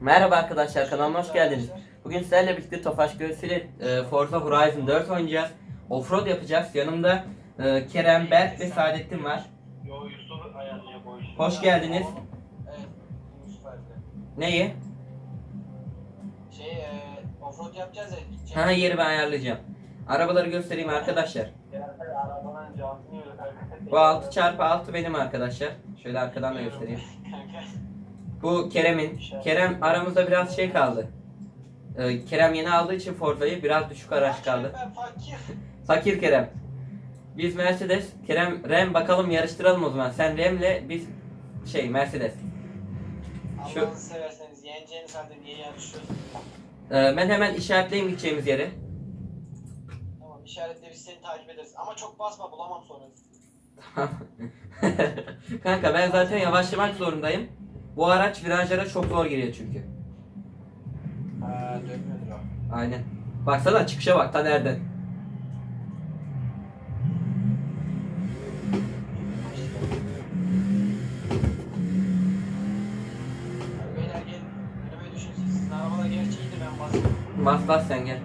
Merhaba arkadaşlar kanalıma hoş geldiniz. Bugün sizlerle birlikte Tofaş Göğsü ile e, Forza Horizon 4 oynayacağız. Offroad yapacağız. Yanımda e, Kerem, Berk ve Saadettin var. Hoş geldiniz. Neyi? Şey, e, offroad yapacağız ya. gideceğiz. Ha yeri ben ayarlayacağım. Arabaları göstereyim arkadaşlar. Genelde arabanın cantını yiyor kanka. Bu 6x6 benim arkadaşlar. Şöyle arkadan da göstereyim. Bu Kerem'in. Kerem aramızda biraz şey kaldı. E, Kerem yeni aldığı için Forza'yı biraz düşük araç kaldı. Fakir. Fakir Kerem. Biz Mercedes, Kerem Rem bakalım yarıştıralım o zaman. Sen Rem'le biz şey Mercedes. Şu- Allah'ını severseniz yeneceğiniz halde niye yarışıyorsun? Ee, ben hemen işaretleyeyim gideceğimiz yeri. Tamam işaretle biz seni takip ederiz. Ama çok basma bulamam sonra. Kanka ben zaten yavaşlamak zorundayım. Bu araç virajlara çok zor giriyor çünkü. Ha dönmüyordur o. Aynen. Baksana çıkışa bak ta basıyorum. Bas bas sen gel.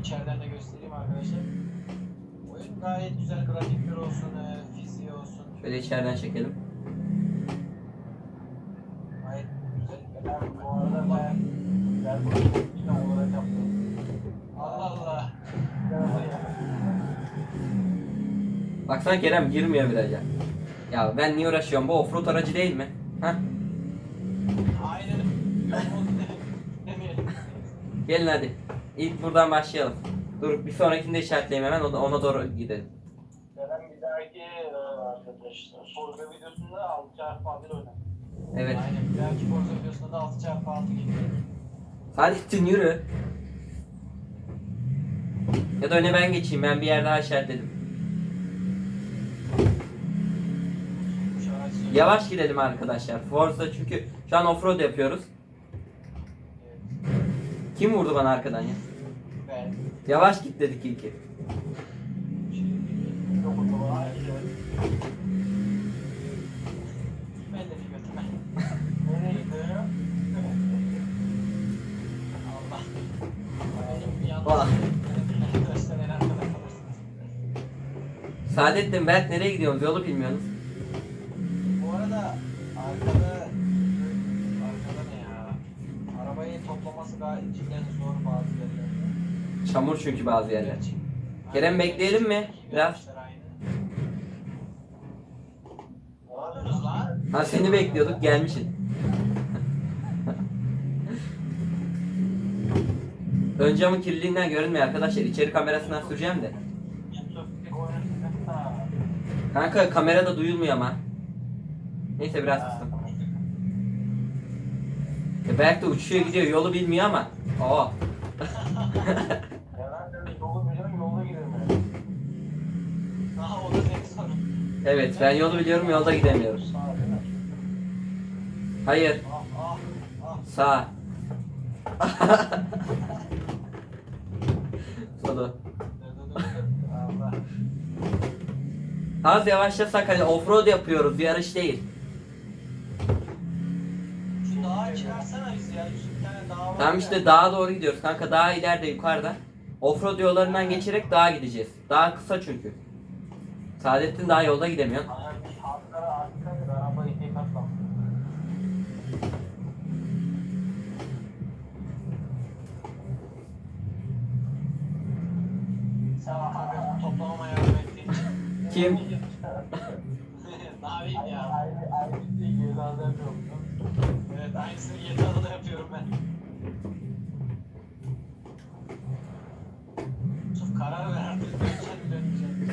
İçeriden de göstereyim arkadaşlar. Oyun gayet güzel grafikler olsun, e, fiziği olsun. Şöyle içeriden çekelim. Gayet güzel. Ben bu arada bayağı güzel bir plan olarak yaptım. Allah Allah. Baksana Kerem girmiyor viraja. Ya ben niye uğraşıyorum? Bu offroad aracı değil mi? Hah. Aynen. Gelin hadi. İlk buradan başlayalım. Dur bir sonrakini de işaretleyeyim hemen ona ona doğru gidelim. Kerem bir dahaki e, arkadaşlar Forza videosunda 6 çarpı 1 oynar. Evet. Aynen. Bir dahaki Forza videosunda da 6 çarpı 6 geliyor. Saadettin yürü. Ya da öne ben geçeyim. Ben bir yer daha işaretledim. Şu araç söylüyor. Yavaş gidelim arkadaşlar. Forza çünkü şu an offroad yapıyoruz. Kim vurdu bana arkadan ya? Ben. Yavaş git dedik ilki. Saadettin Berk nereye gidiyorsunuz? Yolu bilmiyorsunuz. Çamur çünkü bazı yerler. Kerem, bekleyelim mi? Biraz. Ha seni bekliyorduk gelmişsin. Ön camın kirliliğinden görünmüyor arkadaşlar. İçeri kamerasından süreceğim de. Kanka kamerada duyulmuyor ama. Neyse biraz kıstım. E Berk de uçuşuyor gidiyor yolu bilmiyor ama. Oo. Ya ben de yolu biliyorum yolda gidelim. Aha o da senin sorun. Evet ben yolu biliyorum yolda mi? Hayır sağ. Allah. Az yavaşlasak hani offroad yapıyoruz yarış değil. Şu dağa çıkarsana biz ya. Şu bir tane dağ var. Tamam ya. işte dağa doğru gidiyoruz kanka daha ileride yukarıda. Offroad yollarından geçerek dağa gideceğiz. Daha kısa çünkü. Saadettin daha yolda gidemiyor. Kim? yapayım ya? Aynı aynı şey cezada yapıyorum. Evet aynısını YTA'da da yapıyorum ben. Yusuf karar ver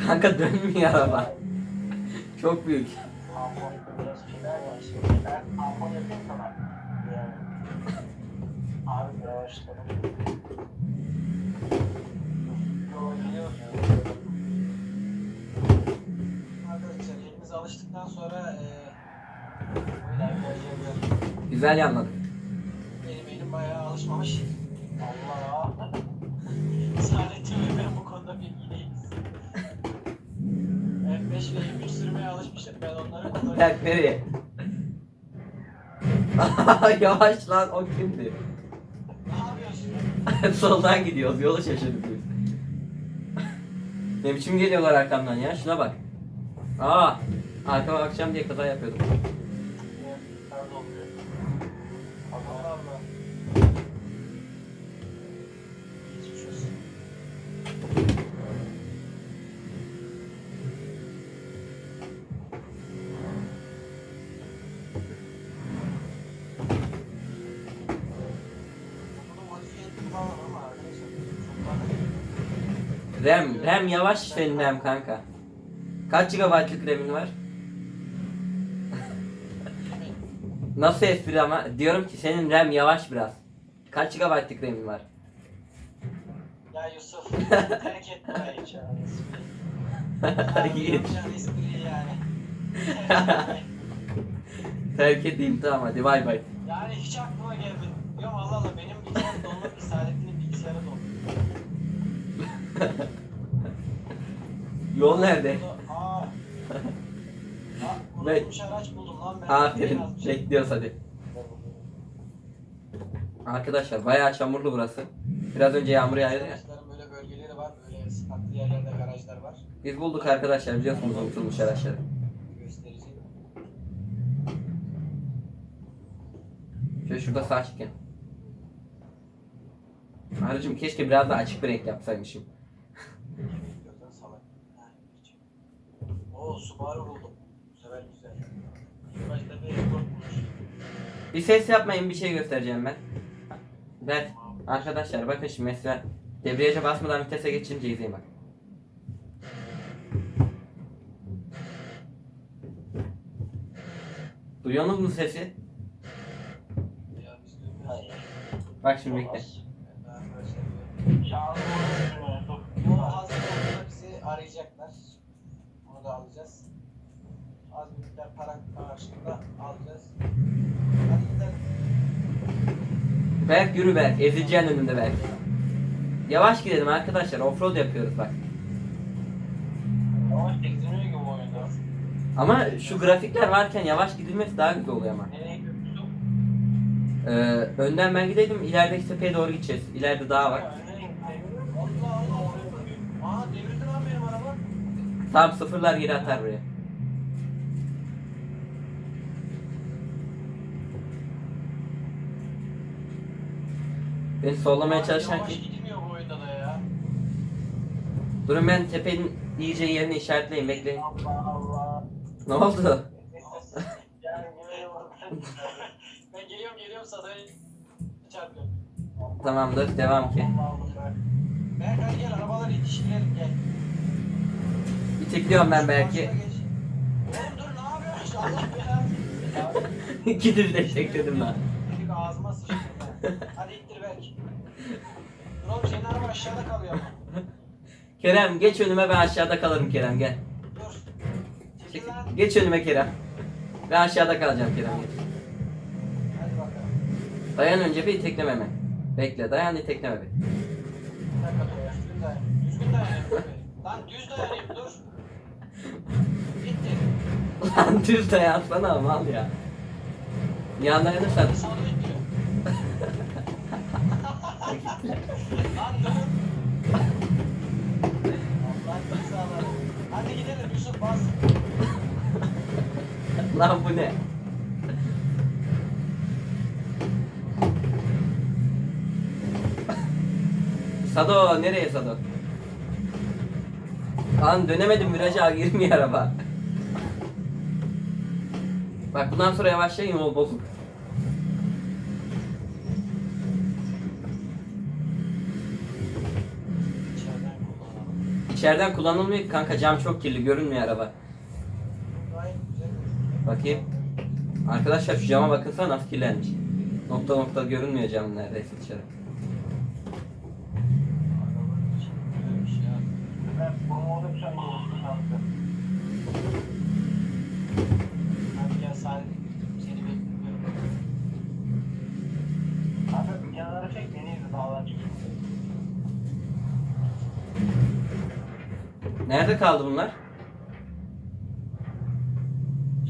Kanka dönmüyor araba. Çok büyük. Alıştıktan sonra başlayabilir. Güzel yanladık. Benim elim bayağı alışmamış. Allah. Saadettin ve ben bu konuda bilgi değiliz. F5 ve M3 sürmeye alışmışım ben onları. Berk nereye? Yavaş lan o kimdi? Ne yapıyorsun? Soldan gidiyoruz yolu şaşırdık biz. ne biçim geliyorlar arkamdan ya şuna bak. Aa arkama bakacağım diye kaza yapıyordum. Nerede oluyor? Allah Allah. RAM, RAM yavaş senin RAM kanka. Kaç GB'lık RAM'in var? Nasıl espri ama? Diyorum ki senin RAM yavaş biraz. Kaç GB'lık RAM'in var? Ya Yusuf terk et burayı hiç. Yapacağın espriyi yani. Terk edeyim tamam hadi bay bay. Yani hiç aklıma gelmedi. Yok Allah Allah benim bir Saadettin'in bilgisayarı donlu. Yol nerede? Aa. Unutulmuş araç buldum lan ben. Aferin. Bekliyoruz hadi. Arkadaşlar bayağı çamurlu burası. Biraz önce yağmur yağdı ya. Böyle bölgeleri var. Böyle farklı yerlerde garajlar var. Biz bulduk arkadaşlar biliyorsunuz unutulmuş araçları. Göstereceğim. Şöyle şurada sağ çıkın. Aracım keşke biraz daha açık bir renk yapsaymışım. Gökten salak. Ha, hiç. Bu sefer güzel. Şurada bir rekord bulmuş. Bir ses yapmayın bir şey göstereceğim ben. Ben arkadaşlar bakın şimdi mesela debriyaja basmadan vitese geçince izleyin bak. Duyuyorsunuz mu sesi? Ya biz duymuyoruz. Hayır. Bak şimdi bekle. Şahane oldu. Bu bizi arayacaklar. Onu da alacağız. Az bir miktar para karşılığında alacağız. Hadi gidelim. Berk yürü Berk. Ezileceğin önünde Berk. Yavaş gidelim arkadaşlar. Offroad yapıyoruz bak. Yavaş geziniyor gibi oyunda. Ama şu grafikler varken yavaş gidilmesi daha güzel oluyor ama. Nereye gidiyorsun? Ee, önden ben gideydim. İlerideki tepeye doğru gideceğiz. İleride dağ var. Allah Allah. Aa devirdi lan benim araba. Tam sıfırlar geri atar buraya. Beni sollamaya çalışan ki... gidilmiyor bu oyunda da ya. Durun ben tepenin iyice yerini işaretleyeyim bekleyin. Allah Allah. Ne oldu? Yani. Ben geliyorum geliyorum sadaya çarpıyorum. Tamamdır devam ki. Allah'ım ben. Berk hadi gel arabaları yetiştirelim gel. İtekliyorum ben belki. Oğlum dur ne yapıyorsun? Allah belanı. Gidip de tekledim ben. Dedik ağzıma sıçtım ben. Hadi ittir Berk. Dur oğlum senin araba aşağıda kalıyor ama. Kerem geç önüme ben aşağıda kalırım Kerem gel. Dur. Çekil lan. Geç önüme Kerem. Ben aşağıda kalacağım Kerem geç. Hadi bakalım. Dayan önce bir itekleme hemen. Bekle dayan itekleme bir. Bir dakika dur. Düzgün dayan. Düzgün dur. Lan düz dayanayım dur. Lan düz dayansana mal ya. Yan dayanırsan Hadi sağda ittiriyor. Lan dur. Allah cezaları. Hadi gidelim Yusuf bas. Lan bu ne? Sado nereye Sado? Lan dönemedim viraja girmiyor araba. Bak bundan sonra yavaşlayın yol bozuk. İçeriden kullanalım. İçeriden kullanılmıyor ki kanka cam çok kirli görünmüyor araba. Gayet güzel. Bakayım. Arkadaşlar şu cama bakınsa nasıl kirlenmiş. Nokta nokta görünmüyor cam neredeyse dışarı. Arabanın içi güzelmiş ya. Ben bu modu sen bulursun. Hadi gel Salih. Seni bekliyorum. Abi bir kenara çek beni izle dağdan çıksın. Nerede kaldı bunlar?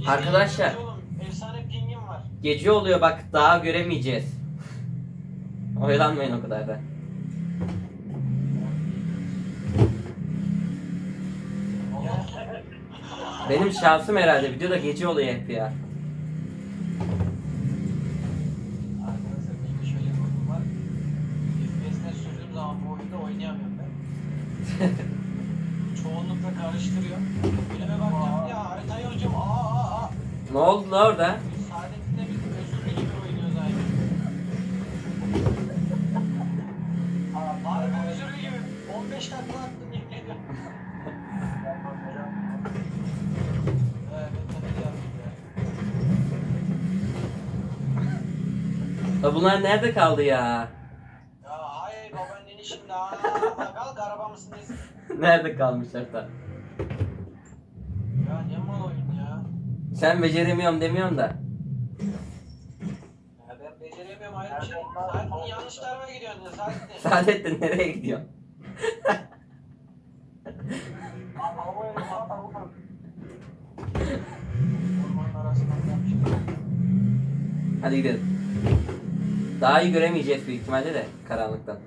Arkadaşlar. Efsane pingim var. Gece oluyor bak daha göremeyeceğiz. Oyalanmayın o kadar da. Benim şansım herhalde videoda gece oluyor hep ya. Arkadaşlar benim şöyle bir durum var. FPS'den sürdüğüm zaman bu oyunda oynayamıyorum ben. Evet, ben tabii yaptım ya. La bunlar nerede kaldı ya? Ya hayır babaannenin şimdi aa kalk arabamızın nerede kalmışlar da? Ya ne mal oyun ya. Sen beceremiyorum demiyorsun da. Ya ben beceremiyorum ayrı bir şey. Saadettin yanlış tarafa gidiyorsun Saadettin. Saadettin nereye yapmışlar. Hadi gidelim. Daha iyi göremeyeceğiz büyük ihtimalle de karanlıktan.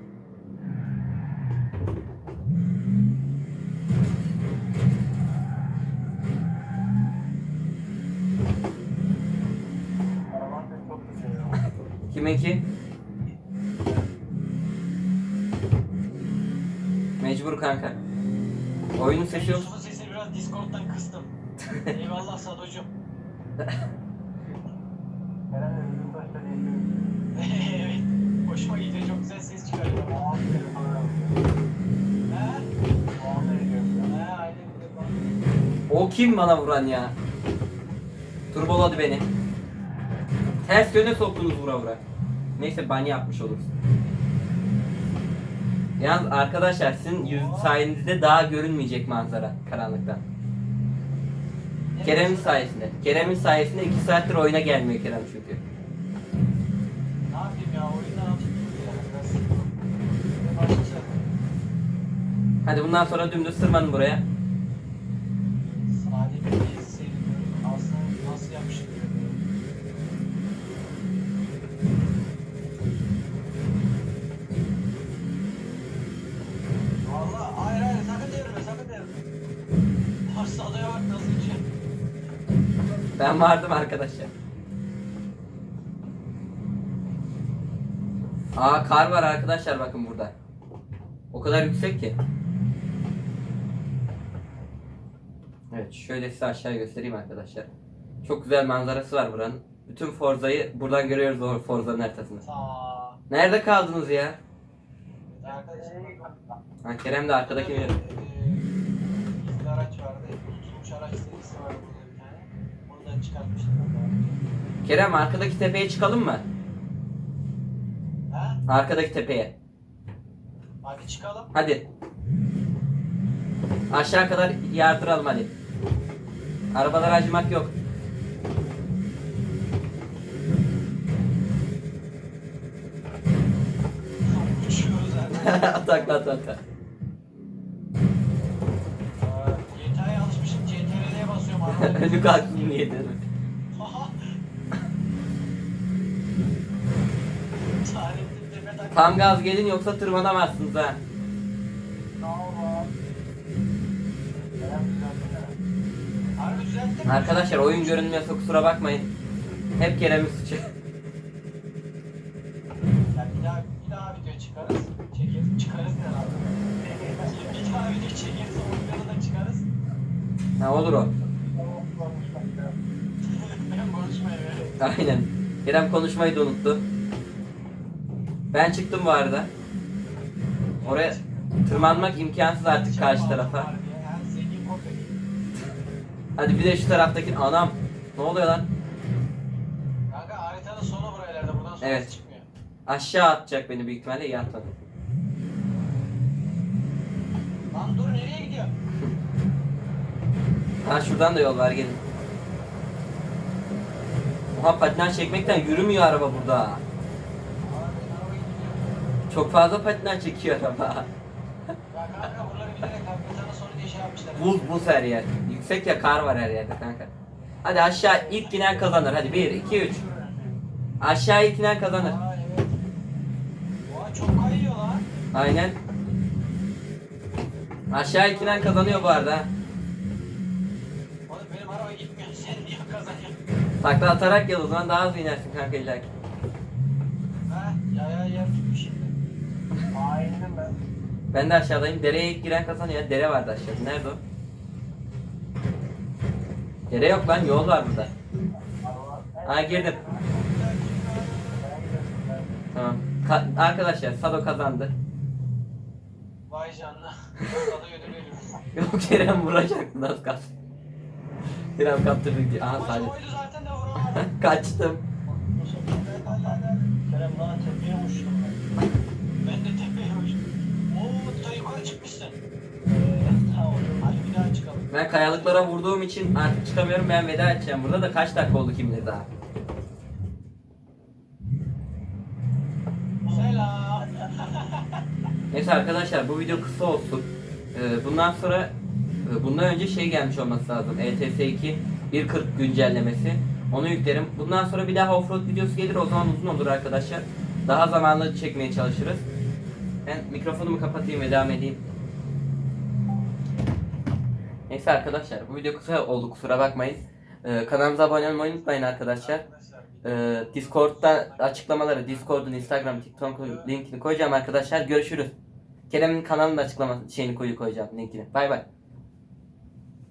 Araban sesi çok güzel ya. Kiminki? Mecbur kanka. Oyunun sesi yok. Yusuf'un sesini biraz Discord'dan kıstım. Eyvallah Sadocuğum. Herhalde bizim taşta değişiyor. evet. Hoşuma gidiyor. Çok güzel ses çıkarıyor. He? He aynen. O kim bana vuran ya? Turboladı beni. Ters yöne soktunuz vura vura. Neyse bani yapmış oluruz. Yalnız arkadaşlar sizin yüz sayenizde daha görünmeyecek manzara karanlıktan. Kerem'in sayesinde. Kerem'in sayesinde 2 saattir oyuna gelmiyor Kerem çünkü. Ne yapayım ya? Başlayacak. Hadi bundan sonra dümdüz tırmanın buraya. Saadettin'i seviyorum. Aslında nasıl yapmışım? Valla hayır hayır sakın devirme sakın devirme. Nasıl adaya bak nasıl içiyor. Ben vardım arkadaşlar. Aa kar var arkadaşlar bakın burada. O kadar yüksek ki. Evet şöyle size aşağı göstereyim arkadaşlar. Çok güzel manzarası var buranın. Bütün Forza'yı buradan görüyoruz o Forza'nın haritasını. Nerede kaldınız ya? Ha, Kerem de arkadaki bir- bir, eee, gizli araç vardı. Tutulmuş araç serisi var burada bir tane. Onu da çıkartmışlar. Kerem arkadaki tepeye çıkalım mı? Ha? Arkadaki tepeye. Hadi çıkalım. Hadi. Aşağı kadar yardıralım hadi. Arabalara acımak yok. Atakla atakla. GTA'ya alışmışım. CTRL'ye basıyorum. Önü kalktın tak. Tam gaz gelin yoksa tırmanamazsınız ha. Arkadaşlar oyun görünmüyorsa kusura bakmayın. Hep Kerem'in suçu. Ya bir daha, bir daha video çıkarız. Çekeriz. Çıkarız lan? bir daha video çekeriz. Oyunları da çıkarız. Ha olur o. ben konuşmayı böyle. Aynen. Kerem konuşmayı da unuttu. Ben çıktım bu arada. Oraya tırmanmak imkansız artık karşı tarafa. Hadi bir de şu taraftaki anam. Ne oluyor lan? Kanka haritanın sonu buralarda. Buradan sonra Evet. çıkmıyor. Aşağı atacak beni büyük ihtimalle iyi atmadı. Lan dur nereye gidiyor? Ha şuradan da yol var gelin. Oha patinaj çekmekten yürümüyor araba burada. Çok fazla patinaj çekiyor araba. Şey. Buz buz her yer. Yüksek ya kar var her yerde kanka. Hadi aşağı ilk inen kazanır. Hadi 1 2 3. Aşağı kazanır. Aa evet. Oha çok kayıyor lan. Aynen. Aşağı itilen kazanıyor bu arada. ha. Oğlum benim araba gitmiyor. Sen niye kazanıyorsun? Takla atarak gel o zaman daha hızlı inersin kanka illa ki. Ha ya ya yer tutmuş şimdi. Aynen ben. Ben de aşağıdayım. Dereye ilk giren kazanıyor. Dere vardı aşağıda. Nerede o? Dere yok lan. Yol var burada. Ha girdim. Tamam. Ka- arkadaşlar Sado kazandı. Vay canına. Sada ödül veriyorum. Yok Kerem vuracaktı az kalsın. Kerem kaptırdı diye. Aha sadece. Kaçtım. Kerem daha tepeye uçtum ben. Ben de tepeye uçtum. Oo da yukarı çıkmışsın. Ee, çıkalım. Ben kayalıklara vurduğum için artık çıkamıyorum. Ben veda edeceğim burada da kaç dakika oldu kim bilir daha. Selam. Neyse arkadaşlar bu video kısa olsun. Ee, bundan sonra bundan önce şey gelmiş olması lazım. E ETS 2 1.40 güncellemesi. Onu yüklerim. Bundan sonra bir daha offroad videosu gelir. O zaman uzun olur arkadaşlar. Daha zamanlı çekmeye çalışırız. Ben mikrofonumu kapatayım ve devam edeyim. Neyse arkadaşlar bu video kısa oldu kusura bakmayın. Ee, kanalımıza abone olmayı unutmayın arkadaşlar. Ee, Discord'da açıklamaları, Discord'un, Instagram, TikTok'un linkini koyacağım arkadaşlar. Görüşürüz. Kerem'in kanalının açıklama şeyini koyu koyacağım linkini. Bay bay.